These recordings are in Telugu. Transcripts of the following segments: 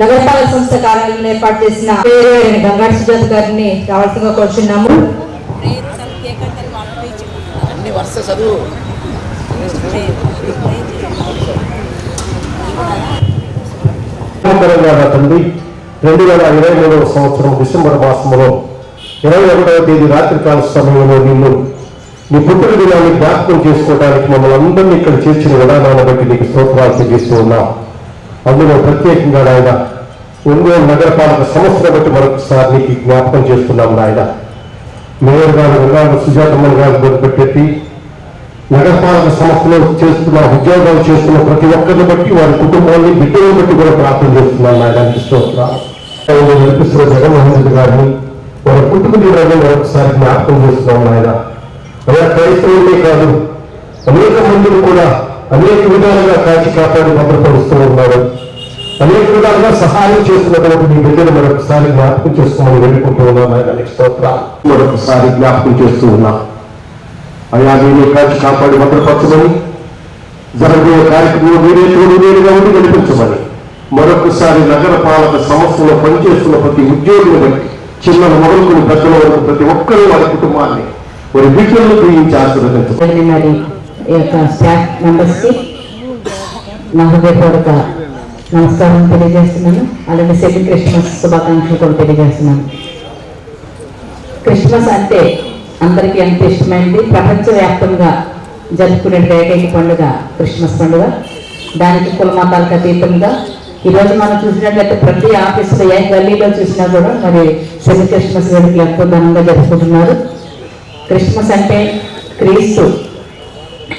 నగరపాలక సంస్థ కార్యాలయంలో ఏర్పాటు చేసిన పేరు గంగాడి సుజాత గారిని రావాల్సిందిగా కోరుచున్నాము. తండ్రి రెండు వేల ఇరవై మూడవ సంవత్సరం డిసెంబర్ మాసంలో ఇరవై ఒకటవ తేదీ రాత్రికాల సమయంలో నిన్ను నీ పుట్టిన దినాన్ని జ్ఞాపకం చేసుకోవడానికి మమ్మల్ని అందరినీ ఇక్కడ చేర్చిన విధానాన్ని బట్టి నీకు స్తోత్రాలు చెల్లిస్తూ ఉన్నాం. అందులో ప్రత్యేకంగా నాయన ఒంగోలు నగరపాలక సంస్థను బట్టి మరొకసారి నీకు జ్ఞాపకం చేస్తున్నాం నాయన. మేయర్ గారు వెంగాడు సుజాతమ్మ గారు మొదలుపెట్టి నగరపాలక సంస్థలో చేస్తున్న ఉద్యోగాలు చేస్తున్న ప్రతి ఒక్కరిని బట్టి వారి కుటుంబాన్ని బిడ్డలను బట్టి కూడా ప్రార్థన చేస్తున్నాం నాయన. స్తోత్రాలు. నడిపిస్తున్న జగన్మోహన్ రెడ్డి గారిని వారి కుటుంబ జీవనాన్ని మరొకసారి జ్ఞాపకం చేస్తున్నాం నాయన. అలా క్రైస్తవులే కాదు. అనేక మందిని కూడా అనేక విధాలుగా కాచి కాపాడి భద్రపరుస్తూ ఉన్నారు. అనేక విధాలుగా సహాయం చేస్తున్నటువంటి మీ బిడ్డను మరొకసారి జ్ఞాపకం చేసుకోమని వెళ్ళుకుంటూ ఉన్నాం. ఆయన స్తోత్రాలు. మరొకసారి జ్ఞాపకం చేస్తూ ఉన్నాం. అయ్యా మీరే కాచి కాపాడి భద్రపరచమని జరగబోయే కార్యక్రమంలో మీరే తోడు నేరుగా ఉండి నడిపించమని మరొకసారి నగర పాలక సంస్థలో పనిచేస్తున్న ప్రతి ఉద్యోగులు బట్టి చిన్న మొదలుకుని పెద్దల వరకు ప్రతి ఒక్కరూ వారి కుటుంబాన్ని ஒரு வீட்டில் గ్రహించి ఆశీర్వదించమని మరి ఈ యొక్క స్టాఫ్ మెంబర్స్కి నా హృదయపూర్వక నమస్కారం తెలియజేస్తున్నాను అలాగే సెకండ్ క్రిస్మస్ శుభాకాంక్షలు కూడా తెలియజేస్తున్నాను క్రిస్మస్ అంటే అందరికీ ఎంత ఇష్టమైంది ప్రపంచవ్యాప్తంగా జరుపుకునే ఏకైక పండుగ క్రిస్మస్ పండుగ దానికి కుల మతాలకు అతీతంగా ఈరోజు మనం చూసినట్లయితే ప్రతి ఆఫీసులో ఏ గల్లీలో చూసినా కూడా మరి సెమీ క్రిస్మస్ వేడుకలు ఎంతో ఘనంగా జరుపుకుంటున్నారు. క్రిస్మస్ అంటే క్రీస్తు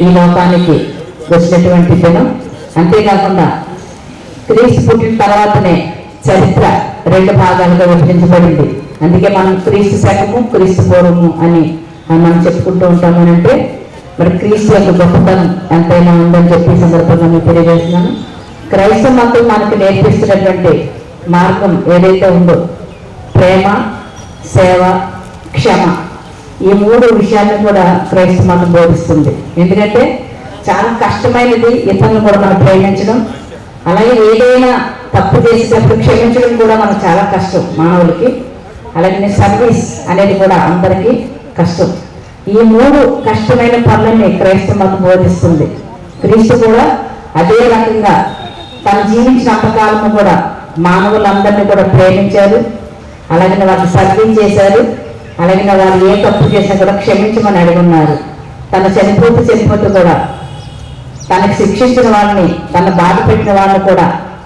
ఈ లోకానికి వచ్చినటువంటి దినం అంతేకాకుండా క్రీస్తు పుట్టిన తర్వాతనే చరిత్ర రెండు భాగాలుగా విభజించబడింది. అందుకే మనం క్రీస్తు శకము క్రీస్తు పూర్వము అని మనం చెప్పుకుంటూ ఉంటాము అని అంటే మరి క్రీస్తు యొక్క గొప్పతనం ఎంతైనా ఉందని చెప్పి సందర్భంగా మీకు తెలియజేస్తున్నాను. క్రైస్తవ మతం మనకు నేర్పిస్తున్నటువంటి మార్గం ఏదైతే ఉందో ప్రేమ సేవ క్షమ. ఈ మూడు విషయాలను కూడా క్రైస్తు మతం బోధిస్తుంది. ఎందుకంటే చాలా కష్టమైనది ఇతరులను కూడా మనం ప్రేమించడం అలాగే ఏదైనా తప్పు చేసేటప్పుడు క్షమించడం కూడా మనకు చాలా కష్టం మానవులకి. అలాగే సర్వీస్ అనేది కూడా అందరికీ కష్టం. ఈ మూడు కష్టమైన పనులని క్రైస్తవ మతం బోధిస్తుంది. క్రీస్తు కూడా అదే రకంగా తను జీవించిన అంతకాలము కూడా మానవులందరినీ కూడా ప్రేమించారు అలాగే వారిని సర్వీస్ చేశారు అలాగే వారు ఏ తప్పు చేసినా కూడా క్షమించమని అడుగున్నారు. తను చనిపోతే చనిపోతే కూడా తనకు శిక్షించిన వాళ్ళని తన బాధ పెట్టిన వాళ్ళని కూడా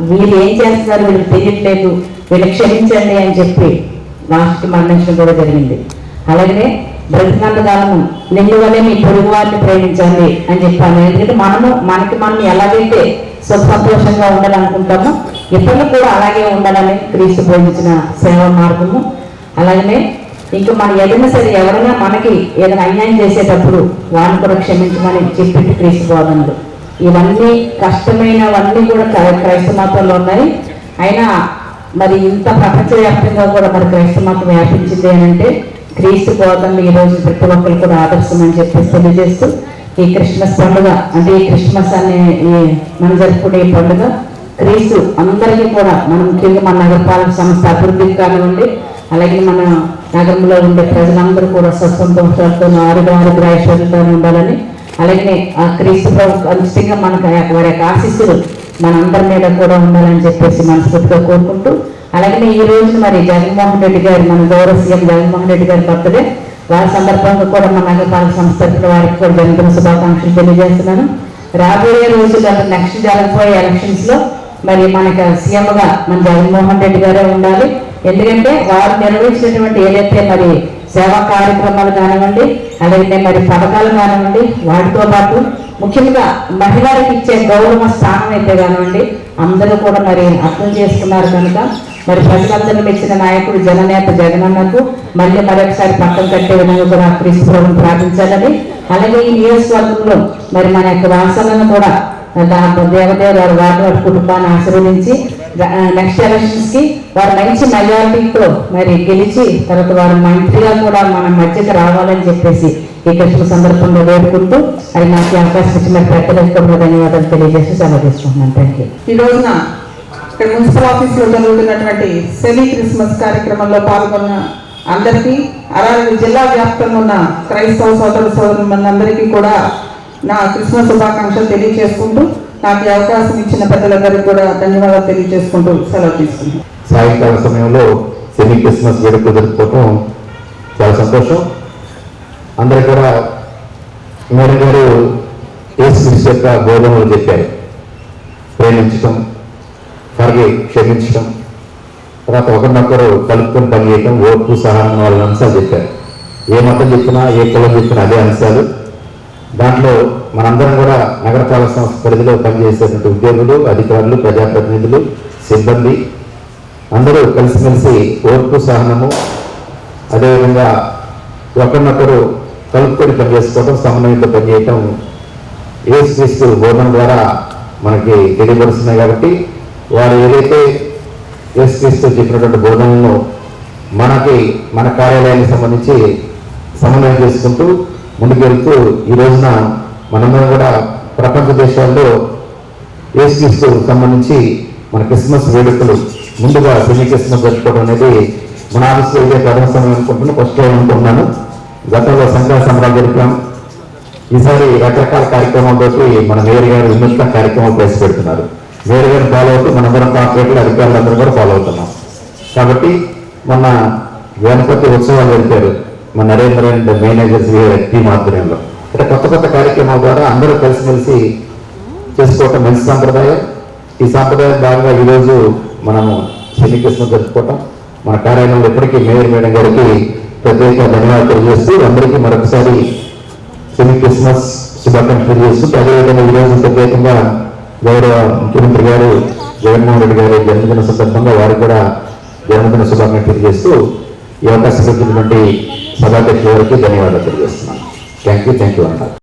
వీళ్ళు ఏం చేస్తున్నారు వీళ్ళు తెలియట్లేదు. వీళ్ళు క్షమించండి అని చెప్పి లాస్ట్కి మరణించడం కూడా జరిగింది. అలాగే బ్రతికినంత కాలము నిన్ను వల్లే మీ పొరుగు వారిని ప్రేమించండి అని చెప్పాను ఎందుకంటే మనము మనకి మనం ఎలాగైతే సుఖ సంతోషంగా ఉండాలనుకుంటామో ఇతరులు కూడా అలాగే ఉండాలని క్రీస్తు బోధించిన సేవ మార్గము. అలాగనే ఇంకా మనం ఏదైనా సరే ఎవరైనా మనకి ఏదైనా అన్యాయం చేసేటప్పుడు వారిని కూడా క్షమించమని చెప్పి క్రీస్తు బోధనలు. ఇవన్నీ కష్టమైనవన్నీ కూడా క్రైస్తవ మతంలో ఉన్నాయి. అయినా మరి ఇంత ప్రపంచవ్యాప్తంగా కూడా మరి క్రైస్తవ మతం వ్యాపించింది అని అంటే క్రీస్తు బోధనలు ఈ రోజు ప్రతి ఒక్కరు కూడా ఆదర్శం అని చెప్పేసి తెలియజేస్తూ ఈ క్రిస్మస్ పండుగ అంటే ఈ క్రిస్మస్ అనే ఈ మనం జరుపుకునే ఈ పండుగ క్రీస్తు అందరికీ కూడా మనం ముఖ్యంగా మన నగరపాలక సంస్థ అభివృద్ధికి కానివ్వండి అలాగే మన నగరంలో ఉండే ప్రజలందరూ కూడా స్వసంతోషాలతో ఆరుగా ఆరుగా ఐశ్వర్యంతో ఉండాలని. అలాగే ఆ క్రీస్తు ప్రభు ఖచ్చితంగా మనకు వారి యొక్క ఆశీస్సులు మనందరి మీద కూడా ఉండాలని చెప్పేసి మనస్ఫూర్తిగా కోరుకుంటూ అలాగే ఈ రోజు మరి జగన్మోహన్ రెడ్డి గారి మన గౌరవ సీఎం జగన్మోహన్ రెడ్డి గారి బర్త్డే వారి సందర్భంగా కూడా మన నగరపాలక సంస్థ వారికి కూడా జన్మదిన శుభాకాంక్షలు తెలియజేస్తున్నాను. రాబోయే రోజుల్లో నెక్స్ట్ జరగబోయే ఎలక్షన్స్లో మరి మనకి సీఎంగా మన జగన్మోహన్ రెడ్డి గారే ఉండాలి. ఎందుకంటే వారు నిర్వహించినటువంటి ఏదైతే మరి సేవా కార్యక్రమాలు కానివ్వండి అలాగే మరి పథకాలు కానివ్వండి వాటితో పాటు ముఖ్యంగా మహిళలకు ఇచ్చే గౌరవ స్థానం అయితే కానివ్వండి అందరూ కూడా మరి అర్థం చేసుకున్నారు కనుక మరి ప్రజలందరూ మెచ్చిన నాయకుడు జననేత జగనన్నకు మళ్ళీ మరొకసారి పక్కన కట్టే విధంగా కూడా క్రీస్తు ప్రార్థించాలని అలాగే ఈ నియోజకవర్గంలో మరి మన యొక్క వాసనను కూడా దేవదేవ గారు వారి వారి కుటుంబాన్ని ఆశీర్వదించి నెక్స్ట్ ఎలక్షన్స్ వారు మంచి మెజారిటీతో మరి గెలిచి తర్వాత వారు మంత్రిగా కూడా మన మధ్యకి రావాలని చెప్పేసి ఈ కృష్ణ సందర్భంలో వేడుకుంటూ అది నాకు అవకాశం ఇచ్చిన పెద్దలకు కూడా ధన్యవాదాలు తెలియజేసి సెలవు థ్యాంక్ యూ ఈ రోజున ఇక్కడ మున్సిపల్ ఆఫీస్లో జరుగుతున్నటువంటి సెమీ క్రిస్మస్ కార్యక్రమంలో పాల్గొన్న అందరికీ అలాగే జిల్లా వ్యాప్తంగా ఉన్న క్రైస్తవ సోదర సోదరులందరికీ కూడా నా క్రిస్మస్ శుభాకాంక్షలు తెలియజేసుకుంటూ నాకు అవకాశం ఇచ్చిన పెద్దలందరికీ కూడా ధన్యవాదాలు తెలియజేసుకుంటూ సెలవు తీసుకుంటాను సాయంకాల సమయంలో సెమీ క్రిస్మస్ వేడుక జరుపుకోవటం చాలా సంతోషం. అందరు కూడా మేడం గారు యేసుక్రీస్తు యొక్క బోధనలు చెప్పారు. ప్రేమించటం అలాగే క్షమించటం తర్వాత ఒకరినొకరు కలుపుకొని పనిచేయటం ఓర్పు సహనం వాళ్ళ అంశాలు చెప్పారు. ఏ మతం చెప్పినా ఏ కులం చెప్పినా అదే అంశాలు. దాంట్లో మనందరం కూడా నగరపాలక సంస్థ పరిధిలో పనిచేసేటువంటి ఉద్యోగులు అధికారులు ప్రజాప్రతినిధులు సిబ్బంది అందరూ కలిసిమెలిసి ఓర్పు సహనము అదేవిధంగా ఒకరినొకరు కలుపుకొని పనిచేసుకోవడం సమన్వయంతో పనిచేయటం ఏసుక్రీస్తు బోధన ద్వారా మనకి తెలియపరుస్తున్నాయి కాబట్టి వారు ఏదైతే యేసుక్రీస్తు చెప్పినటువంటి బోధనలను మనకి మన కార్యాలయానికి సంబంధించి సమన్వయం చేసుకుంటూ ముందుకెళ్తూ ఈ రోజున మనందరం కూడా ప్రపంచ దేశాల్లో యేసుక్రీస్తు సంబంధించి మన క్రిస్మస్ వేడుకలు ముందుగా సెమీ క్రిస్మస్ జరుపుకోవడం అనేది మన ఆఫీస్లో ఇదే ప్రథమ సమయం అనుకుంటున్నాను ఫస్ట్ టైం అనుకుంటున్నాను. గతంలో సంక్రాంతి సంబరాలు జరిపాం. ఈసారి రకరకాల కార్యక్రమాలతో మన మేయర్ గారు వినూత్న కార్యక్రమాలు ప్రవేశపెడుతున్నారు. మేయర్ గారు ఫాలో అవుతూ మనందరం కార్పొరేట్లు అధికారులందరూ కూడా ఫాలో అవుతున్నాం. కాబట్టి మొన్న గణపతి ఉత్సవాలు జరిపారు. మన నరేంద్ర మేనేజర్స్ టీమ్ ఆధ్వర్యంలో అంటే కొత్త కొత్త కార్యక్రమాల ద్వారా అందరూ కలిసిమెలిసి చేసుకోవటం మంచి సాంప్రదాయం. ఈ సాంప్రదాయం భాగంగా ఈరోజు మనము శ్రీకృష్ణ జరుపుకోవటం. మన కార్యాలయంలో ఇప్పటికీ మేయర్ మేడం గారికి ప్రత్యేక ధన్యవాదాలు తెలియజేస్తూ అందరికీ మరొకసారి సెమీ క్రిస్మస్ శుభాకాంక్షలు తెలియజేస్తూ అదేవిధంగా ఈరోజు ప్రత్యేకంగా గౌరవ ముఖ్యమంత్రి గారు జగన్మోహన్ రెడ్డి గారి జన్మదిన సందర్భంగా వారికి కూడా జన్మదిన శుభాకాంక్షలు తెలియజేస్తూ ఈ అవకాశం ఇచ్చినటువంటి సభాధ్యక్షుల వారికి ధన్యవాదాలు తెలియజేస్తున్నాను. థ్యాంక్ యూ థ్యాంక్ యూ అన్నారు